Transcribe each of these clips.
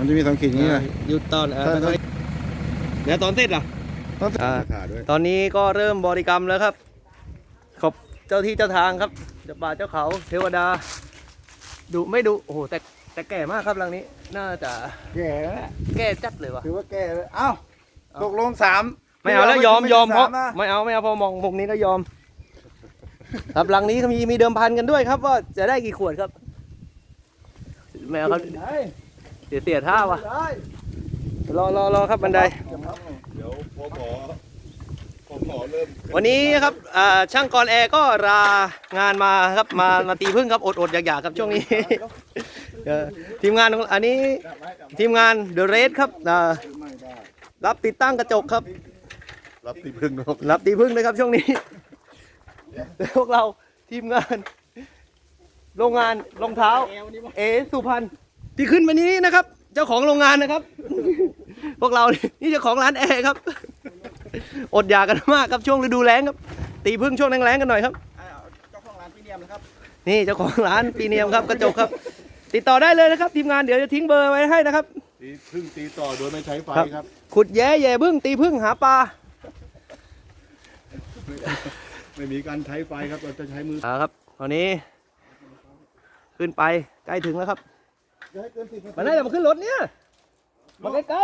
มันจะมีสองขีดอย่างนี้ไงหยุดตอนเออตอนค่อยๆเดี๋ยวตอนเสร็จอะต้องอ่า ขาด้วย ตอนนี้ก็เริ่มบริกรรมแล้วครับ ขอบเจ้าที่เจ้าทางครับเจ้าป่าเจ้าเขา เทวดาดุไม่ดุโอ้โหแต่แต่แก่มากครับหลังนี้ น่าจะแก่แล้วแหละแก่จัดเลยวะถือว่าแก่เลยเอ้าตกลงสามไม่เอาแล้วยอมยอมเพราะไใช่สนะไม่เอาไม่เอาพอมองมุมนี้แล้วยอม ครับหลังนี้ก็มีมีเดิมพันกันด้วยครับ ว่าจะได้กี่ขวดครับไม่เอาครับได้ เสียเสียท่าวะได้รอรอรอครับบันได เดี๋ยวพอหมอพอหมอเริ่มวันนี้ครับอ่าช่างกรแอร์ก็ลางานมาครับมามาตีพึ่งครับอดอดๆอยากๆครับช่วงนี้เออทีมงานของอันนี้ทีมงานเดอะเรสครับอ่าไม่ได้รับติดตั้งกระจกครับ รับตีพึ่งนะครับรับตีพึ่งเลยครับช่วงนี้แล้วพวกเราทีมงาน โรงงานรองเท้า เอสุพรรณ ที่ขึ้นมานี้นะครับ เจ้าของโรงงานนะครับ พวกเรานี่เจ้าของร้านแอร์ครับ อดอยากกันมากครับช่วงฤดูแล้งครับ ตีพึ่งช่วงแรงๆกันหน่อยครับเจ้าของร้านพี่เนียมนะครับ นี่เจ้าของร้านปีเนียมครับกระจกครับ ติดต่อได้เลยนะครับ ทีมงานเดี๋ยวจะทิ้งเบอร์ไว้ให้นะครับ ตีพึ่งตีต่อโดยไม่ใช้ไฟครับครับขุดแย่แย่พึ่งตีพึ่งหาปลาไม่มีการใช้ไฟครับเราจะใช้มืออ่าครับตอนนี้ ขึ้นไปใกล้ถึงแล้วครับ อย่าให้เกินสิบนาทีมาได้แต่มาขึ้นรถเนี่ยมาใกล้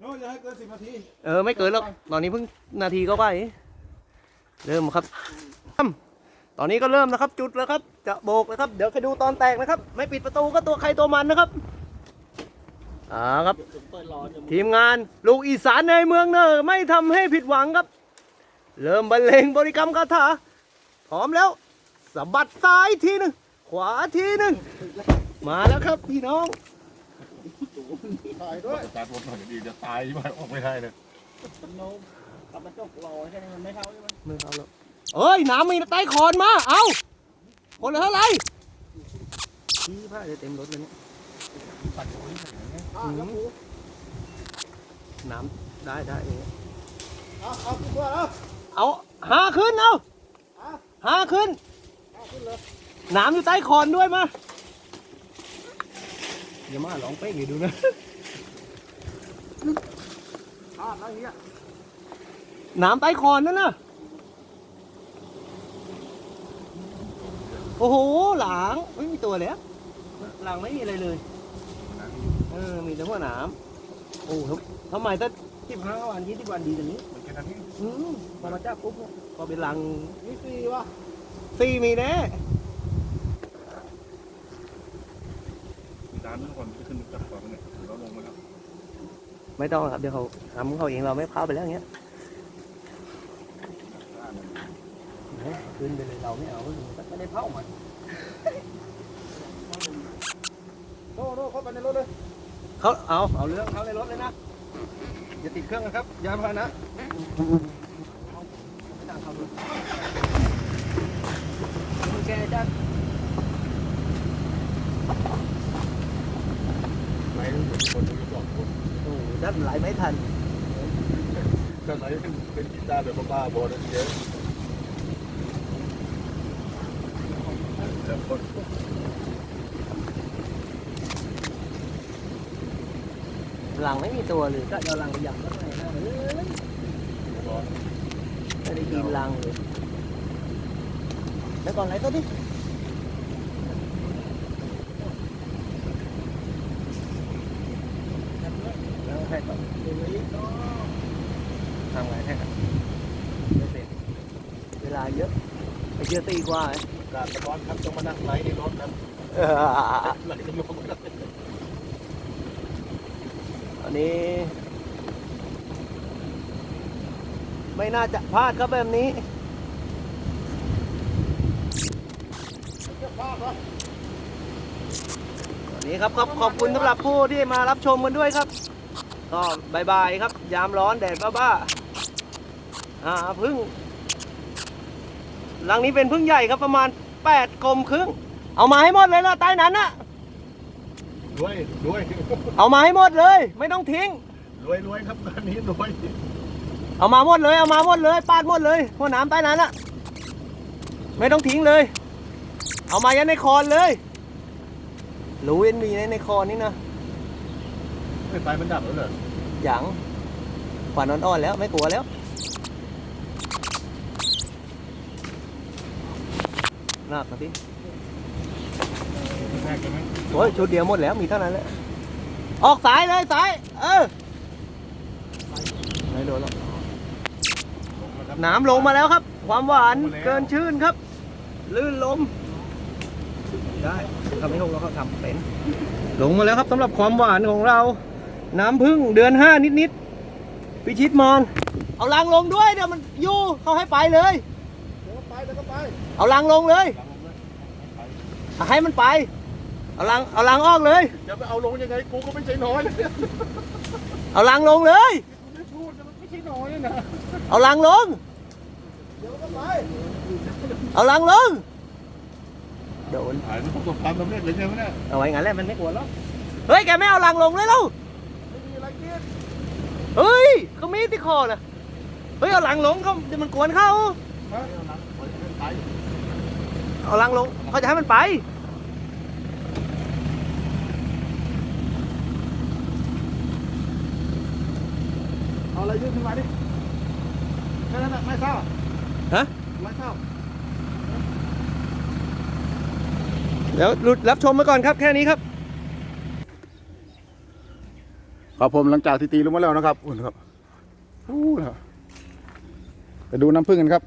โน้อย่าให้เกินสิบนาทีๆเออไม่เกินหรอกตอนนี้เพิ่งนาทีก็ไปเริ่มครับตอนนี้ก็เริ่มนะครับ จุดแล้วครับ จะโบกแล้วครับ เดี๋ยวไปดูตอนแตกนะครับ ไม่ปิดประตูก็ตัวใครตัวมันนะครับอ่าครับ ทีมงานลูกอีสานในเมืองเนอไม่ทำให้ผิดหวังครับ เริ่มบรรเลงบริกรรมคาถาพร้อมแล้วสะบัดซ้ายทีหนึ่งขวาทีหนึ่ง มาแล้วครับพี่น้องถ่ายด้วยจัดรถหน่อยดีจะตายที่มันออกไม่ได้เลยกับกระจกรอใช่ไหมมันไม่เข้าใช่ไหมไม่เอาแล้วเอ้ยน้ำมีใต้คอนมา เอาคนละเท่าไหร่ชี้ผ้าจะเต็มรถเลยเนี่ยอะแล้วกูน้ำได้ได้อย่างเงี้ยเอาเอาขึ้นด้วยเอาเอาหาขึ้นเอาเอาหาขึ้นเอาขึ้นเลยน้ำอยู่ใต้คอนด้วยมา อย่ามาร้องเป๊กอย่าดูนะอะแล้วอย่างเงี้ยน้ำใต้คอนนั่นน่ะ โอ้โห หลังไม่มีตัวเลยอะหลังไม่มีอะไรเลย เออ มีแต่หัวหนามโอ้ครับทำไมถ้าสิบห้าวันยี่สิบวันดีอย่างนี้มันแค่นั้นเองอืมพอมาจับปุ๊บพอเป็นหลังนี่สี่วะสี่มีแน่ น้ำทุกคนจะขึ้นจับก่อนเนี่ยหรือว่าลงมาแล้วไม่ต้องครับเดี๋ยวเขาทำของเขาเองเราไม่เข้าไปแล้วอย่างเงี้ยเฮ้ยขึ้นไปเลยเราไม่เอาไม่ได้เผามันโน้โน้เข้าไปในรถเลยเขาเอาเอาเรื่องเขาในรถเลยนะอย่าติดเครื่องนะครับยานพาหนะไม่ต่างเขาเลยแกจะ ไหลคนดูสองคน โอ้โหดั นไหลไม่ทันก็ไหลเป็นกีตาร์แบบบ้าๆบอลเยอะแต่คนหลังไม่มีตัวเลยก็เอาหลังไปหยับแล้วไงนะเอ้ยร้อนไม่ได้กินหลังเลยแล้วก่อนไหนตัวดิแล้วแค่ก่อน ทำไงแค่ก่อนไม่เสร็จเวลาเยอะไปเยอะตีกว่าการร้อนครับต้องมานั่งไหลในรถครับเออไหลจะลงมาได้อันนี้ ไม่น่าจะพลาดครับแบบนี้วันนี้ครับขอบขอบคุณสำหรับผู้ที่มารับชมกันด้วยครับ ก็บายบายครับ ยามร้อนแดดบ้าๆ อ่าพึ่งหลังนี้เป็นพึ่งใหญ่ครับประมาณ8กลมครึ่ง เอามาให้หมดเลยนะใต้นั้นนะด้วยด้วยเอามาให้หมดเลย ไม่ต้องทิ้งรวยรวยครับงานนี้รวยเอามาหมดเลยเอามาหมดเลยปาดหมดเลยหัวน้ำใต้นั้นอะไม่ต้องทิ้งเลย เอามายันในคอนเลยรู้เว้นมีในในคอนนี่นะไม่ไฟมันดับแล้วเหรออย่างขวานอ่อนๆแล้วไม่กลัวแล้ว นักนะพี่แรกใช่ไหมโอ้ยชุดเดียวหมดแล้วมีเท่านั้นแหละออกสายเลยสายเออไม่โดนหรอกลงมาครับน้ำลงมาแล้วครับ ความหวานลงมาแล้วเกินชื่นครับ ลื่นลม ได้ทำไม่หกแล้วเขาทำเป็นลงมาแล้วครับสำหรับความหวานของเรา น้ำพึ่งเดือนห้านิดๆพิชิตมอน เอาลังลงด้วยเดี๋ยวมันอยู่เขาให้ไปเลย เดี๋ยวก็ไปเดี๋ยวก็ไปเอาลังลงเลยหลังลงเลยไปให้มันไป เอาลังเอาลังออกเลยจะไปเอาลงยังไงกูก็ไม่ใช่น้อยนะเนี่ยเอาลังลงเลยกูไม่พูดนะมันไม่ใช่น้อยนะเอาลังลง เดี๋ยวก็ไปเอาลังลง โดนหายมันประสบความสำเร็จเลยใช่ไหมเนี่ยเอาไว้งั้นแหละมันไม่กลัวแล้วเฮ้ยแกไม่เอาลังลงเลยแล้วไม่มีอะไรกินเฮ้ยเขามีที่คอนะเฮ้ยเอาลังลงเขาเดี๋ยวมันกวนเขาฮะ เอาหลังไปเอาลังลงเขาจะให้มันไป เอาอะไรยื่นขึ้นมาดิแค่นั้นแหละไม่ทราบฮะ ไม่ทราบเดี๋ยวหลุดรับชมมาก่อนครับแค่นี้ครับ ครับผมหลังจากที่ตีลงมาแล้วนะครับอุ่นครับอู้นะครับไปดูน้ำผึ้งกันครับ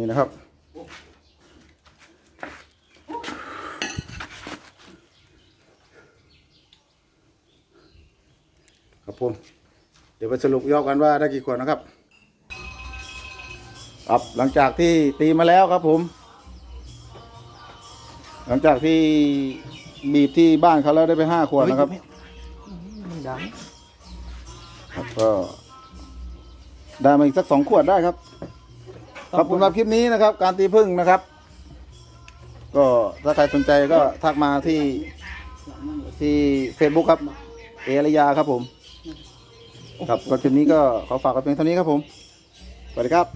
นี่นะครับ ครับผม เดี๋ยวไปสรุปยอดกันว่าได้กี่ขวดนะครับ ครับหลังจากที่ตีมาแล้วครับผม หลังจากที่บีบที่บ้านเขาแล้วได้ไปห้าขวดนะครับดังครับก็ได้มาอีกสักสองขวดได้ครับ ขอบคุณสำหรับคลิปนี้นะครับ การตีพึ่งนะครับ ก็ถ้าใครสนใจก็ทักมาที่ที่ Facebook ครับ เอรยาครับผม ครับก็คลิปนี้ก็ขอฝากกันเพียงเท่านี้ครับผมสวัสดีครับ